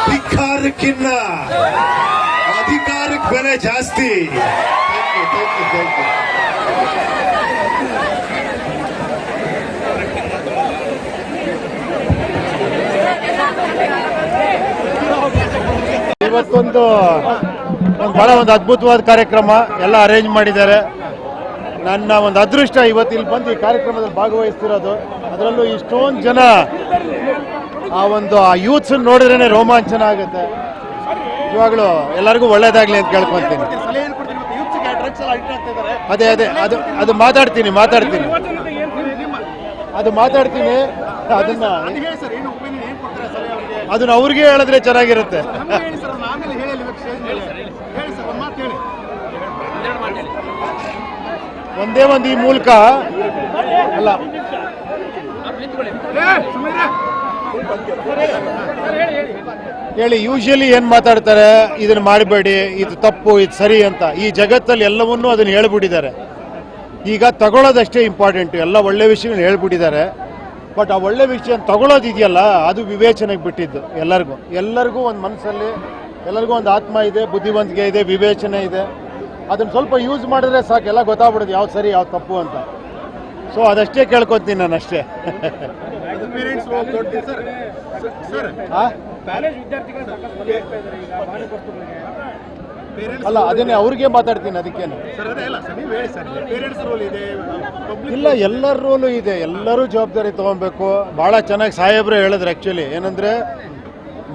ಅಧಿಕಾರಕ್ಕಿನ್ನ ಅಧಿಕಾರಕ್ಕೆ ಬೆಲೆ ಜಾಸ್ತಿ. ಇವತ್ತೊಂದು ಒಂದು ಬಹಳ ಒಂದು ಅದ್ಭುತವಾದ ಕಾರ್ಯಕ್ರಮ ಎಲ್ಲ ಅರೇಂಜ್ ಮಾಡಿದ್ದಾರೆ. ನನ್ನ ಒಂದು ಅದೃಷ್ಟ ಇವತ್ತು ಇಲ್ಲಿ ಬಂದು ಈ ಕಾರ್ಯಕ್ರಮದಲ್ಲಿ ಭಾಗವಹಿಸ್ತಿರೋದು. ಅದರಲ್ಲೂ ಇಷ್ಟೊಂದು ಜನ ಆ ಒಂದು ಆ ಯೂತ್ಸ್ ನೋಡಿದ್ರೇನೆ ರೋಮಾಂಚನ ಆಗುತ್ತೆ. ನಿಜವಾಗ್ಲೂ ಎಲ್ಲರಿಗೂ ಒಳ್ಳೇದಾಗ್ಲಿ ಅಂತ ಕೇಳ್ಕೊಂತೀನಿ ಅದೇ ಅದೇ ಅದು ಅದು ಮಾತಾಡ್ತೀನಿ ಮಾತಾಡ್ತೀನಿ. ಅದು ಮಾತಾಡ್ತೀನಿ ಅದನ್ನ ಅದನ್ನ ಅವ್ರಿಗೆ ಹೇಳಿದ್ರೆ ಚೆನ್ನಾಗಿರುತ್ತೆ. ಒಂದೇ ಒಂದು ಈ ಮೂಲಕ ಅಲ್ಲ. ಹೇಳಿ ಯೂಶಲಿ ಏನ್ ಮಾತಾಡ್ತಾರೆ? ಇದನ್ನ ಮಾಡಬೇಡಿ ಇದು ತಪ್ಪು ಇದು ಸರಿ ಅಂತ. ಈ ಜಗತ್ತಲ್ಲಿ ಎಲ್ಲವನ್ನೂ ಅದನ್ನ ಹೇಳ್ಬಿಟ್ಟಿದ್ದಾರೆ. ಈಗ ತಗೊಳ್ಳೋದಷ್ಟೇ ಇಂಪಾರ್ಟೆಂಟ್ ಎಲ್ಲ ಒಳ್ಳೆ ವಿಷಯಗಳನ್ನ ಹೇಳ್ಬಿಟ್ಟಿದ್ದಾರೆ. ಬಟ್ ಆ ಒಳ್ಳೆ ವಿಷಯ ತಗೊಳ್ಳೋದಿದೆಯಲ್ಲ ಅದು ವಿವೇಚನೆಗೆ ಬಿಟ್ಟಿದ್ದು ಎಲ್ಲರಿಗೂ. ಎಲ್ಲರಿಗೂ ಒಂದು ಮನಸ್ಸಲ್ಲಿ ಎಲ್ಲರಿಗೂ ಒಂದು ಆತ್ಮ ಇದೆ, ಬುದ್ಧಿವಂತಿಕೆ ಇದೆ, ವಿವೇಚನೆ ಇದೆ. ಅದನ್ನು ಸ್ವಲ್ಪ ಯೂಸ್ ಮಾಡಿದ್ರೆ ಸಾಕು, ಎಲ್ಲ ಗೊತ್ತಾಗ್ಬಿಡುತ್ತೆ ಯಾವ್ದು ಸರಿ, ಯಾವ್ದು ತಪ್ಪು ಅಂತ. ಸೊ ಅದಷ್ಟೇ ಕೇಳ್ಕೊತೀನಿ ನಾನು ಅಷ್ಟೇ? ಅಲ್ಲ, ಅದನ್ನೇ ಅವ್ರಿಗೆ ಮಾತಾಡ್ತೀನಿ, ಅದಕ್ಕೇನು. ಇಲ್ಲ, ಎಲ್ಲರ ರೋಲು ಇದೆ. ಎಲ್ಲರೂ ಜವಾಬ್ದಾರಿ ತಗೊಬೇಕು. ಬಹಳ ಚೆನ್ನಾಗಿ ಸಾಹೇಬ್ರು ಹೇಳಿದ್ರು ಆ್ಯಕ್ಚುಲಿ ಏನಂದ್ರೆ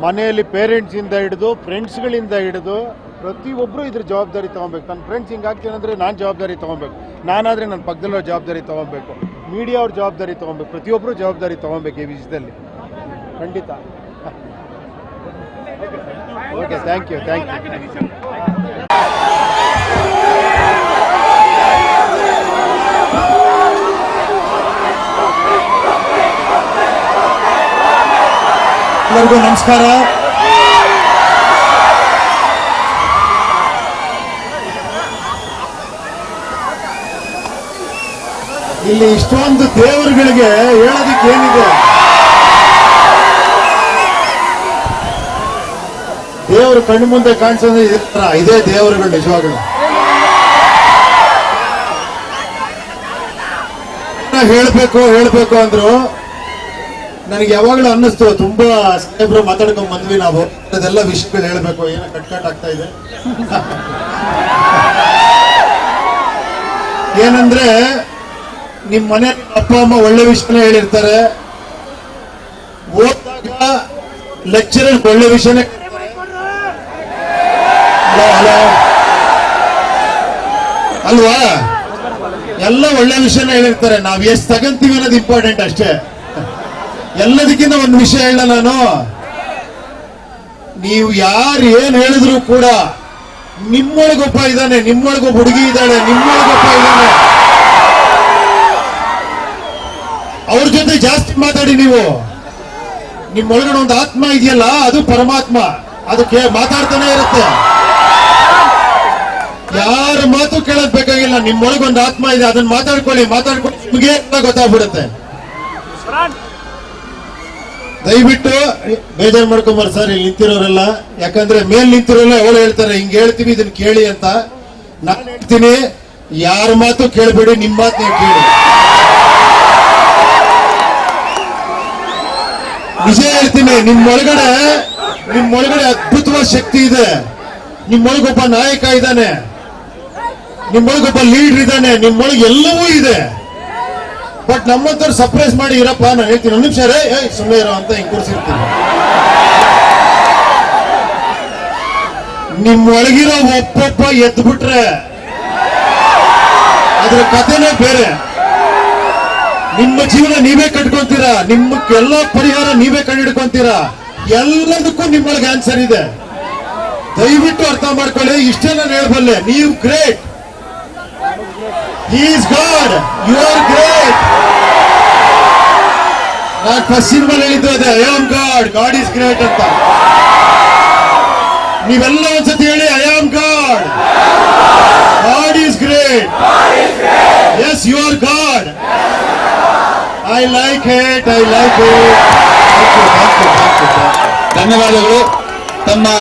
ಮನೆಯಲ್ಲಿ ಪೇರೆಂಟ್ಸ್ ಇಂದ ಹಿಡಿದು ಫ್ರೆಂಡ್ಸ್ಗಳಿಂದ ಹಿಡಿದು ಪ್ರತಿಯೊಬ್ಬರು ಇದ್ರ ಜವಾಬ್ದಾರಿ ತಗೊಬೇಕು. ನನ್ನ ಫ್ರೆಂಡ್ಸ್ ಹಿಂಗಾಗ್ತೀನಿ ಅಂದರೆ ನಾನು ಜವಾಬ್ದಾರಿ ತಗೊಬೇಕು. ನಾನಾದರೆ ನನ್ನ ಪಕ್ಕದಲ್ಲೋ ಜವಾಬ್ದಾರಿ ತಗೊಬೇಕು. ಮೀಡಿಯಾ ಅವ್ರ ಜವಾಬ್ದಾರಿ ತಗೊಬೇಕು. ಪ್ರತಿಯೊಬ್ಬರು ಜವಾಬ್ದಾರಿ ತಗೊಬೇಕು ಈ ವಿಷಯದಲ್ಲಿ. ಖಂಡಿತ. Okay thank you thank you ಎಲ್ಲರಿಗೂ ನಮಸ್ಕಾರ. ಇಲ್ಲಿ ಇಷ್ಟೊಂದು ದೇವರುಗಳಿಗೆ ಹೇಳೋದಕ್ಕೆ ಏನಿದೆ? ದೇವರು ಕಣ್ಣು ಮುಂದೆ ಕಾಣಿಸೋದು ಇದೇ ದೇವರುಗಳು ನಿಜವಾಗ್ಲು. ಹೇಳ್ಬೇಕು ಹೇಳ್ಬೇಕು ಅಂದ್ರು. ನನಗೆ ಯಾವಾಗಲೂ ಅನ್ನಿಸ್ತು, ತುಂಬಾ ಸಾಹೇಬ್ರು ಮಾತಾಡ್ಕೊಂಡ್ ಬಂದ್ವಿ ನಾವು. ಅದೆಲ್ಲ ವಿಷಯಗಳು ಹೇಳ್ಬೇಕು, ಏನೋ ಕಟ್ ಕಟ್ ಆಗ್ತಾ ಇದೆ. ಏನಂದ್ರೆ, ನಿಮ್ ಮನೆ ಅಪ್ಪ, ಅಮ್ಮ ಒಳ್ಳೆ ವಿಷಯನೇ ಹೇಳಿರ್ತಾರೆ. ಓದಿದಾಗ ಲೆಕ್ಚರರ್ ಒಳ್ಳೆ ವಿಷಯನೇ. ಅಲ್ವಾ? ಎಲ್ಲ ಒಳ್ಳೆ ವಿಷಯನ ಹೇಳಿರ್ತಾರೆ. ನಾವ್ ಎಷ್ಟು ತಗಂತೀವಿ ಅನ್ನೋದು ಇಂಪಾರ್ಟೆಂಟ್ ಅಷ್ಟೇ. ಎಲ್ಲದಕ್ಕಿಂತ ಒಂದು ವಿಷಯ ಹೇಳ ನಾನು. ನೀವು ಯಾರು ಏನ್ ಹೇಳಿದ್ರು ಕೂಡ ನಿಮ್ಮೊಳಗೊಬ್ಬ ಇದ್ದಾನೆ, ನಿಮ್ಮೊಳಗೊಬ್ಬ ಹುಡುಗಿ ಇದ್ದಾಳೆ, ನಿಮ್ಮೊಳಗೊಬ್ಬ ಇದ್ದಾನೆ. ಅವ್ರ ಜೊತೆ ಜಾಸ್ತಿ ಮಾತಾಡಿ ನೀವು. ನಿಮ್ಮೊಳಗಡೆ ಒಂದು ಆತ್ಮ ಇದೆಯಲ್ಲ, ಅದು ಪರಮಾತ್ಮ. ಅದಕ್ಕೆ ಮಾತಾಡ್ತಾನೆ ಇರುತ್ತೆ. ಯಾರ ಮಾತು ಕೇಳಕ್ ಬೇಕಾಗಿಲ್ಲ, ನಿಮ್ಮೊಳಗೊಂದು ಆತ್ಮ ಇದೆ, ಅದನ್ನ ಮಾತಾಡ್ಕೊಳ್ಳಿ ಮಾತಾಡ್ಕೊಳ್ಳಿ, ನಿಮಗೆ ಗೊತ್ತಾಗ್ಬಿಡುತ್ತೆ. ದಯವಿಟ್ಟು ಬೇಜಾರು ಮಾಡ್ಕೊಂಬಾರ ಸರ್, ಇಲ್ಲಿ ನಿಂತಿರೋರೆಲ್ಲ. ಯಾಕಂದ್ರೆ ಮೇಲ್ ನಿಂತಿರೋಲ್ಲ ಅವಳು ಹೇಳ್ತಾರೆ, ಹಿಂಗೆ ಹೇಳ್ತೀವಿ ಇದನ್ನ ಕೇಳಿ ಅಂತ. ನಾನು ಹೇಳ್ತೀನಿ, ಯಾರ ಮಾತು ಕೇಳಬೇಡಿ ನಿಮ್ಮ ಮಾತು ನೀವು ಕೇಳಿ. ವಿಷಯ ಹೇಳ್ತೀನಿ, ನಿಮ್ಮೊಳಗಡೆ ನಿಮ್ಮೊಳಗಡೆ ಅದ್ಭುತವಾದ ಶಕ್ತಿ ಇದೆ. ನಿಮ್ಮೊಳಗೊಬ್ಬ ನಾಯಕ ಇದ್ದಾನೆ. ನಿಮ್ಮೊಳಗೊಬ್ಬ ಲೀಡರ್ ಇದ್ದಾನೆ. ನಿಮ್ಮೊಳಗೆ ಎಲ್ಲವೂ ಇದೆ. ಬಟ್ ನಮ್ಮಂತವ್ರು ಸರ್ಪ್ರೈಸ್ ಮಾಡಿ, ಇರಪ್ಪ, ನಾನು ಹೇಳ್ತೀನಿ. ಒಂದು ನಿಮಿಷ ರೇ ಏಯ್ ಸುಮ್ಮನೆ ಇರೋ ಅಂತ ಹಿಂಗ್ ಕೂರಿಸಿರ್ತೀನಿ. ನಿಮ್ಮೊಳಗಿರೋ ಒಬ್ಬೊಬ್ಬ ಎದ್ಬಿಟ್ರೆ ಅದ್ರ ಕಥೆನೇ ಬೇರೆ. ನಿಮ್ಮ ಜೀವನ ನೀವೇ ಕಟ್ಕೊಂತೀರಾ? ನಿಮ್ಮ ಎಲ್ಲ ಪರಿಹಾರ ನೀವೇ ಕಂಡಿಡ್ಕೊಂತೀರಾ ಎಲ್ಲದಕ್ಕೂ ನಿಮ್ಮೊಳಗೆ ಆನ್ಸರ್ ಇದೆ. ದಯವಿಟ್ಟು ಅರ್ಥ ಮಾಡ್ಕೊಳ್ಳಿ, ಇಷ್ಟೇ ನಾನು ಹೇಳ್ಬಲ್ಲೆ. ನೀವು great He is God. You are great. ನಾನು ಫಸ್ಟಿನ ಮೇಲೆ ಹೇಳಿದ್ದು ಅದೇ I am God God is great ಅಂತ ನೀವೆಲ್ಲ ಒಂದ್ಸತಿ ಹೇಳಿ I am God God is great yes you are God I like it I like it ಧನ್ಯವಾದಗಳು ತಮ್ಮ